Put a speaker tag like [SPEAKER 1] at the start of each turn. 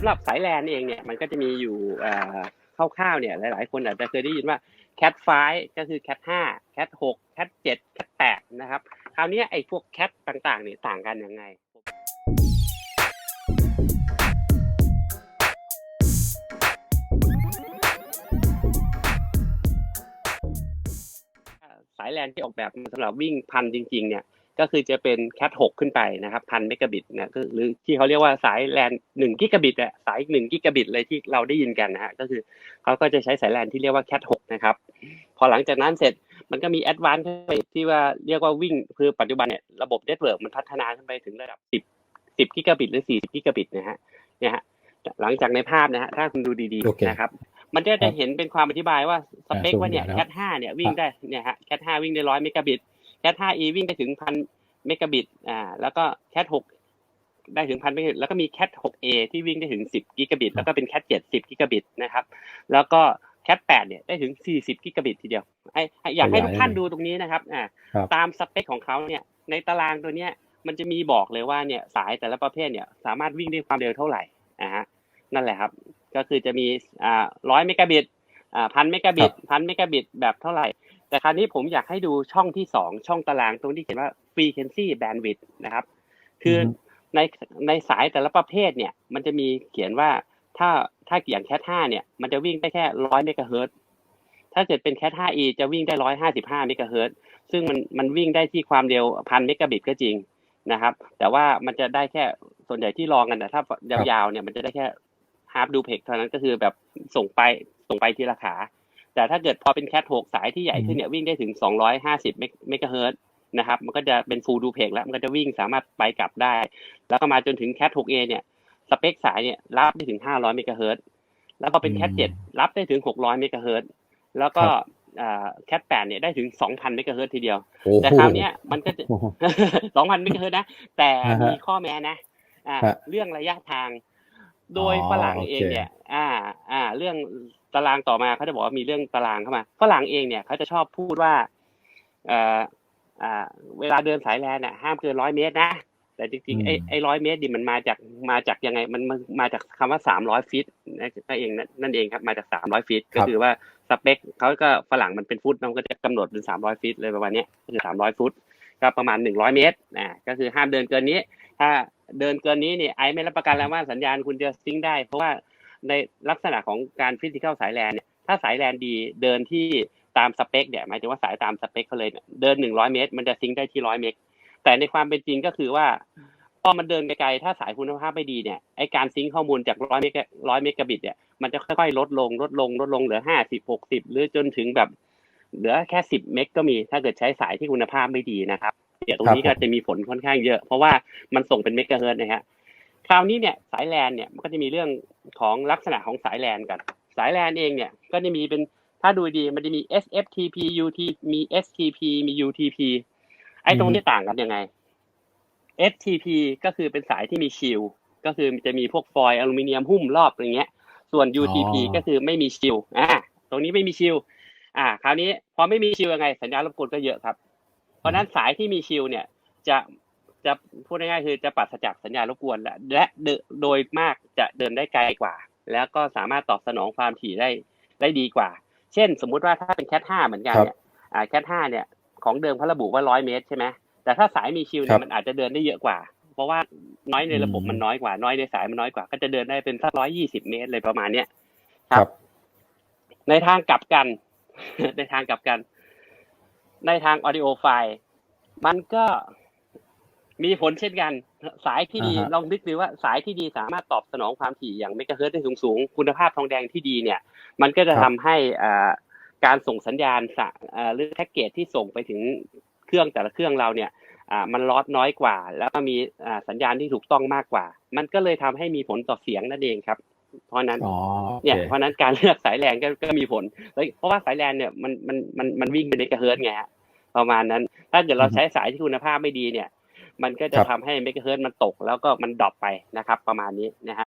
[SPEAKER 1] ำหรับสายแลนเองเนี่ยมันก็จะมีอยู่คร่าวๆเนี่ยหลายๆ คนอาจจะเคยได้ยินว่า cat 5ก็คือ cat 5 cat 6 cat 7 cat 8นะครับคราวนี้ไอ้พวก cat ต่างๆเนี่ยต่างกันยังไงสายแลนที่ออกแบบสำหรับวิ่งพันจริง ๆ เนี่ย ก็คือจะเป็นแคท6ขึ้นไปนะครับพันเมกะบิตนะก็หรือที่เขาเรียกว่าสายแลนหนึ่งกิกะบิตอะสายหนึ่งกิกะบิตเลยที่เราได้ยินกันนะฮะก็คือเขาก็จะใช้สายแลนที่เรียกว่าแคท6นะครับพอหลังจากนั้นเสร็จมันก็มีแอดวานซ์ที่ว่าเรียกว่าวิ่งคือปัจจุบันเนี่ยระบบเน็ตเวิร์กมันพัฒนาขึ้นไปถึงระดับ10 10กิกะบิตหรือ40กิกะบิตนะฮะเนี่ยฮะหลังจากในภาพนะฮะถ้าคุณดูดี
[SPEAKER 2] โอเค
[SPEAKER 1] ๆนะครับมันก็จะเห็นเป็นความอธิบายว่าสเปค
[SPEAKER 2] อ่า
[SPEAKER 1] ว่าเนี่ย
[SPEAKER 2] ซูม
[SPEAKER 1] แค
[SPEAKER 2] เดี๋ยว
[SPEAKER 1] ท
[SPEAKER 2] นะครับ
[SPEAKER 1] 5เนี่ยวิ่งได้เนี่ยฮะแคท5วิ่งได้ร้อยเมกะบิตแคท 5e วิ่งได้ถึงพัน เมกะบิตอ่าแล้วก็แคท6ได้ถึงพันเมกะบิตแล้วก็มีแคท 6a ที่วิ่งได้ถึง 10 กิกะบิต แล้วก็เป็นแคท 7 10 กิกะบิตนะครับ แล้วก็แคท 8 เนี่ยได้ถึง 40 กิกะบิตทีเดียวไอ้ไอ้อยากให้ทุกท่านดูตรงนี้นะครับอ่า
[SPEAKER 2] ครับ
[SPEAKER 1] ตามสเปคของเขาเนี่ยในตารางตัวเนี้ยมันจะมีบอกเลยว่าเนี่ยสายแต่ละประเภทเนี่ยสามารถวิ่งด้วยความเร็วเท่าไหร่อ่าฮะนั่นแหละครับ ก็คือจะมีอ่าร้อยเมกะบิตอ่าพันเมกะบิตพันเมกะบิตแบบเท่าไหร่ แต่คราวนี้ผมอยากให้ดูช่องที่สองช่องตารางตรงที่เขียนว่า frequency bandwidth นะครับ คืออ
[SPEAKER 2] อฮึ
[SPEAKER 1] ในในสายแต่ละประเภทเนี่ย มันจะมีเขียนว่าถ้าถ้าอย่างแคท5เนี่ย มันจะวิ่งได้แค่ร้อยเมกะเฮิรตซ์ถ้าเกิดเป็นแคท 5e จะวิ่งได้ร้อยห้าสิบห้าเมกะเฮิรตซ์ซึ่งมันมันวิ่งได้ที่ความเร็วพันเมกะบิตก็จริงนะครับ แต่ว่ามันจะได้แค่ส่วนใหญ่ที่ลองกันแต่ถ้ายาวๆเนี่ยมันจะได้แค่ half duplex เท่านั้นก็คือแบบส่งไปส่งไปทีละขา แต่ถ้าเกิดพอเป็นแคท6สายที่ใหญ่ขึ้นเนี่ยวิ่งได้ถึง 250 เมกะเฮิรตซ์นะครับมันก็จะเป็นฟูลดูเพกแล้วมันก็จะวิ่งสามารถไปกลับได้ แล้วก็มาจนถึงแคท 6A เนี่ยสเปคสายเนี่ยรับได้ถึง 500 เมกะเฮิรตซ์แล้วก็เป็นแคท
[SPEAKER 2] อืม
[SPEAKER 1] 7รับได้ถึง 600 เมกะเฮิรตซ์แล้วก็
[SPEAKER 2] ครับ
[SPEAKER 1] อ่าแคท 8 เนี่ยได้ถึง 2,000 เมกะเฮิรตซ์ทีเดียว
[SPEAKER 2] โอ้โห
[SPEAKER 1] แต่คราวเนี้ยมันก็จะ
[SPEAKER 2] โอ้โห
[SPEAKER 1] 2,000 เมกะเฮิรตซ์นะ แต่
[SPEAKER 2] อ่าฮะ
[SPEAKER 1] มีข้อแม้นะอ่า
[SPEAKER 2] ฮะ
[SPEAKER 1] เรื่องระยะทาง โดย
[SPEAKER 2] อ๋อ
[SPEAKER 1] ฝรั่งเอง
[SPEAKER 2] โอเค
[SPEAKER 1] เนี่ย อ่า อ่า เรื่อง ตารางต่อมาเขาจะบอกว่ามีเรื่องตารางเข้ามาฝรั่งเองเนี่ยเขาจะชอบพูดว่าเอ่ออ่า เวลาเดินสายแลนเนี่ยห้ามเกินร้อยเมตรนะแต่จริงๆไอ้
[SPEAKER 2] อืม
[SPEAKER 1] ไอ้ร้อยเมตรดิมันมาจากมาจากยังไงมันมันมาจากคำว่าสามร้อยฟิตนั่นเองนั่นนั่นเองครับมาจากสามร้อยฟิตก็คือว่าสเปคเขาก็ฝรั่งมันเป็นฟุตมันก็จะกำหนดเป็นสามร้อยฟิตเลยประมาณเนี้ยก็คือสามร้อยฟุตก็ประมาณหนึ่งร้อยเมตรอ่าก็คือห้ามเดินเกินนี้ ถ้าเดินเกินนี้เนี่ยไอไม่รับประกันแล้วว่าสัญญาณคุณจะซิงค์ได้ เพราะว่า ในลักษณะของการฟิสิก a l สายแลนเนี่ยถ้าสายแลนดีเดินที่ตามสเปคเนี่ยหมายถึงว่าสายตามสเปคเขาเลยเยเดินหนึ่งร้อยเมตร มันจะซิงค์ได้ที่ร้อยเมตร แต่ในความเป็นจริงก็คือว่าพอมันเดินไกลๆถ้าสายคุณภาพไม่ดีเนี่ยไอการซิงค์ข้อมูลจากร้อยเมกะร้อยเมกะบิตเนี่ยมันจะค่อยๆ ลดลงลดลงลดลงเหลือห้าสิบหกสิบหรือจนถึงแบบ เหลือแค่สิบเมกก็มี ถ้าเกิดใช้สายที่คุณภาพไม่ดีนะครับเดี๋ยวตรงนี้ก็จะมีผลค่อนข้างเยอะ เพราะว่ามันส่งเป็นเมกะเฮิร์ตนะฮะ คราวนี้เนี่ยสายแลนเนี่ยมันก็จะมีเรื่องของลักษณะของสายแลนกัน สายแลนเองเนี่ยก็จะมีเป็นถ้าดูดีมันจะมี SFTP UT มี STP มี UTP ไอ้ตรงนี้ต่างกันยังไง STP ก็คือเป็นสายที่มีชิลก็คือจะมีพวกฟอยล์อลูมิเนียมหุ้มรอบอย่างเงี้ย ส่วน UTP
[SPEAKER 2] อ๋อ
[SPEAKER 1] ก็คือไม่มีชิลอ่าตรงนี้ไม่มีชิลอ่า คราวนี้พอไม่มีชิลยังไง สัญญาณรบกวนก็เยอะครับ เพราะฉะนั้นสายที่มีชิลเนี่ยจะ จะพูดง่ายๆคือจะปราศจากสัญญาณรบกวนและและเดโดยมากจะเดินได้ไกลกว่า แล้วก็สามารถตอบสนองความถี่ได้ได้ดีกว่า เช่น สมมุติว่าถ้าเป็นแคท5เหมือนกันเนี่ยอ่าแคท5เนี่ยของเดิมเขาระบุว่าร้อยเมตรใช่ไหมแต่ถ้าสายมีชิล
[SPEAKER 2] ครั
[SPEAKER 1] เนี่ย
[SPEAKER 2] บ
[SPEAKER 1] มันอาจจะเดินได้เยอะกว่า เพราะว่าน้อยในระบบ
[SPEAKER 2] อืม
[SPEAKER 1] มันน้อยกว่า น้อยในสายมันน้อยกว่า ก็จะเดินได้เป็นสักร้อยยี่สิบเมตรเลยประมาณเนี้ย
[SPEAKER 2] ครับ
[SPEAKER 1] ในทางกลับกัน ในทางกลับกัน ในทาง audio file มันก็ มีผลเช่นกัน สายที่ดี
[SPEAKER 2] อ่าฮะ
[SPEAKER 1] ลองนึกดูว่าสายที่ดีสามารถตอบสนองความถี่อย่างเมกะเฮิรตซ์ได้สูงๆคุณภาพทองแดงที่ดีเนี่ย มันก็จะทำให้อ่าการส่งสัญญาณสะอ่าหรือแพ็กเกจที่ส่งไปถึงเครื่องแต่ละเครื่องเราเนี่ยอ่ามันลอสน้อยกว่า แล้วก็มีอ่าสัญญาณที่ถูกต้องมากกว่า มันก็เลยทำให้มีผลต่อเสียงนั่นเองครับ เพราะฉะนั้น
[SPEAKER 2] อ๋อโอ
[SPEAKER 1] เนี่ย
[SPEAKER 2] เค
[SPEAKER 1] เพราะฉะนั้นการเลือกสายแลนก็ก็มีผลแล้วเพราะว่าสายแลนเนี่ยมันมันมันมันวิ่งเป็นเมกะเฮิรตซ์ไงฮะประมาณนั้น ถ้าเกิดเรา
[SPEAKER 2] อือฮึ
[SPEAKER 1] ใช้สายที่คุณภาพไม่ดีเนี่ย มันก็จะ
[SPEAKER 2] ครับ
[SPEAKER 1] ทำให้เมกะเฮิรตซ์มันตกแล้วก็มันดรอปไปนะครับ ประมาณนี้นะฮะ